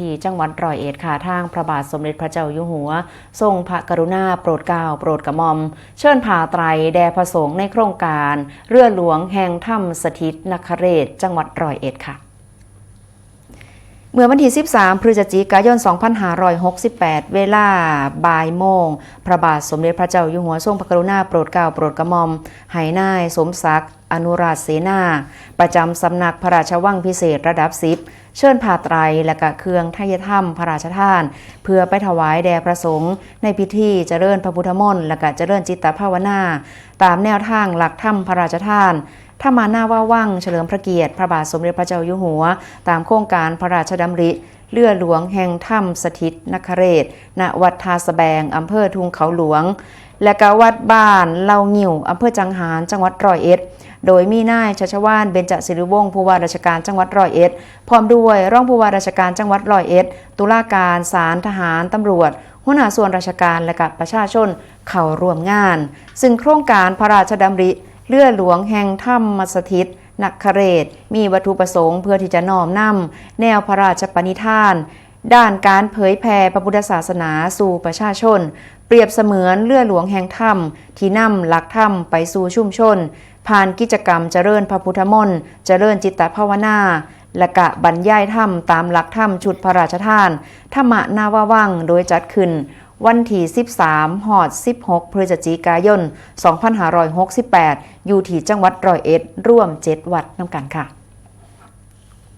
ที่จังหวัดร้อยเอ็ดค่ะทางพระบาทสมเด็จพระเจ้าอยู่หัว ทรงพระกรุณาโปรดเกล้าโปรดกระหม่อม เชิญผ่าไตรแด่พระสงฆ์ในโครงการ เรือหลวงแห่งถ้ำสถิตนคเรศจังหวัดร้อยเอ็ดค่ะเมื่อวันที่ 13 พฤศจิกายน 2568 เวลาบ่ายโมง พระบาทสมเด็จพระเจ้าอยู่หัวทรงพระกรุณาโปรดเกล้าโปรดกระหม่อมให้นายสมศักดิ์อนุราชเสนา ประจำสำนักพระราชวังพิเศษระดับ 10 เชิญผ่าไตรและกะเครื่องทายธรรมพระราชทาน เพื่อไปถวายแด่พระสงฆ์ในพิธีเจริญพระพุทธมนต์และกะเจริญจิตตภาวนา ตามแนวทางหลักธรรมพระราชทานถ้ามาหน้าว่าว่างเฉลิมพระเกียรติพระบาทสมเด็จพระเจ้าอยู่หัว ตามโครงการพระราชดำริเรือหลวงแห่งถ้ำสถิตนคเรศ ณ วัดทาสแบง อำเภอทุงเขาหลวง และก็วัดบ้านเล่างิ่วอำเภอจังหาร จังหวัดร้อยเอ็ด โดยมีนายชัชวานเบญจศิริวงศ์ผู้ว่าราชการจังหวัดร้อยเอ็ดพร้อมด้วยรองผู้ว่าราชการจังหวัดร้อยเอ็ดตุลาการศาลทหารตำรวจหัวหน้าส่วนราชการและกับประชาชนเข้าร่วมงาน ซึ่งโครงการพระราชดำริเรือหลวงแห่งถ้ำมสถิตนักเรศมีวัตถุประสงค์เพื่อที่จะน้อมนำแนวพระราชปณิธาน ด้านการเผยแผ่พระพุทธศาสนาสู่ประชาชน เปรียบเสมือนเรือหลวงแห่งถ้ำที่นำหลักธรรมไปสู่ชุมชน ผ่านกิจกรรมเจริญพระพุทธมนต์เจริญจิตตภาวนาและกะบรรยายธรรมตามหลักธรรมชุดพระราชทานธรรมนาวาวังโดยจัดขึ้น วันที่13หอด 16 พฤศจิกายน 2568 อยู่ที่จังหวัดร้อยเอ็ด ร่วม 7 วัดน้ำกันค่ะ